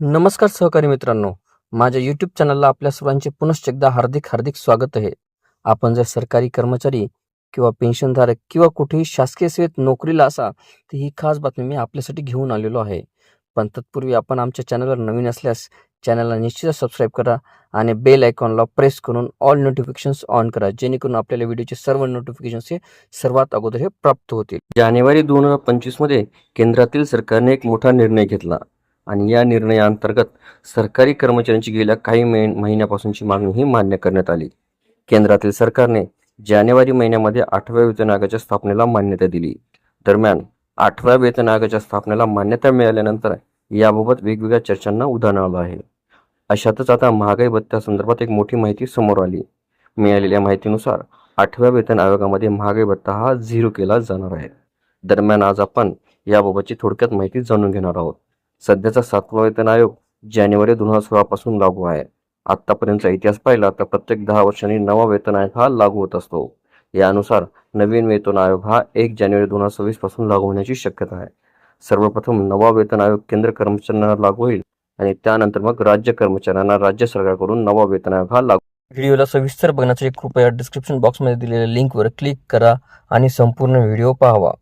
नमस्कार सहकारी मित्रांनो. माझ्या यूट्यूब चॅनलला आपल्या सर्वांचे पुनश्च एकदा हार्दिक हार्दिक स्वागत आहे. आपण जर सरकारी कर्मचारी किंवा पेन्शनधारक किंवा कुठेही शासकीय सेवेत नोकरीला असा तर ही खास बातमी मी आपल्यासाठी घेऊन आलेलो आहे. पण तत्पूर्वी आपण आमच्या चॅनलवर नवीन असल्यास चॅनलला निश्चितच सबस्क्राईब करा आणि बेल आयकॉनला प्रेस करून ऑल नोटिफिकेशन्स ऑन करा जेणेकरून आपल्याला व्हिडिओचे सर्व नोटिफिकेशन्स हे सर्वात अगोदर हे प्राप्त होतील. जानेवारी दोन हजार पंचवीसमध्ये केंद्रातील सरकारने एक मोठा निर्णय घेतला. आणि या निर्णयाअंतर्गत सरकारी कर्मचाऱ्यांची गेल्या काही मे महिन्यापासूनची मागणी ही मान्य करण्यात आली. केंद्रातील सरकारने जानेवारी महिन्यामध्ये आठव्या वेतन आयोगाच्या स्थापनेला मान्यता दिली. दरम्यान आठव्या वेतन आयोगाच्या स्थापनेला मान्यता मिळाल्यानंतर याबाबत वेगवेगळ्या चर्चांना उदाहरण आलं आहे. अशातच आता महागाई भत्त्यासंदर्भात एक मोठी माहिती समोर आली. मिळालेल्या माहितीनुसार आठव्या वेतन आयोगामध्ये महागाई भत्ता हा झिरो केला जाणार आहे. दरम्यान आज आपण याबाबतची थोडक्यात माहिती जाणून घेणार आहोत. सध्याचा सातवा वेतन आयोग जानेवारी दोन हजार सोळापासून लागू आहे. आतापर्यंतचा इतिहास पाहिला तर प्रत्येक दहा वर्षांनी नवा वेतन आयोग हा लागू होत असतो. यानुसार नवीन वेतन आयोग हा एक जानेवारी दोन हजार सव्वीसपासून लागू होण्याची शक्यता आहे. सर्वप्रथम नवा वेतन आयोग केंद्र कर्मचाऱ्यांना लागू होईल आणि त्यानंतर मग राज्य कर्मचाऱ्यांना राज्य सरकारकडून नवा वेतन आयोग हा लागू व्हिडिओला सविस्तर बघण्यासाठी कृपया डिस्क्रिप्शन बॉक्समध्ये दिलेल्या लिंकवर क्लिक करा आणि संपूर्ण व्हिडिओ पाहावा.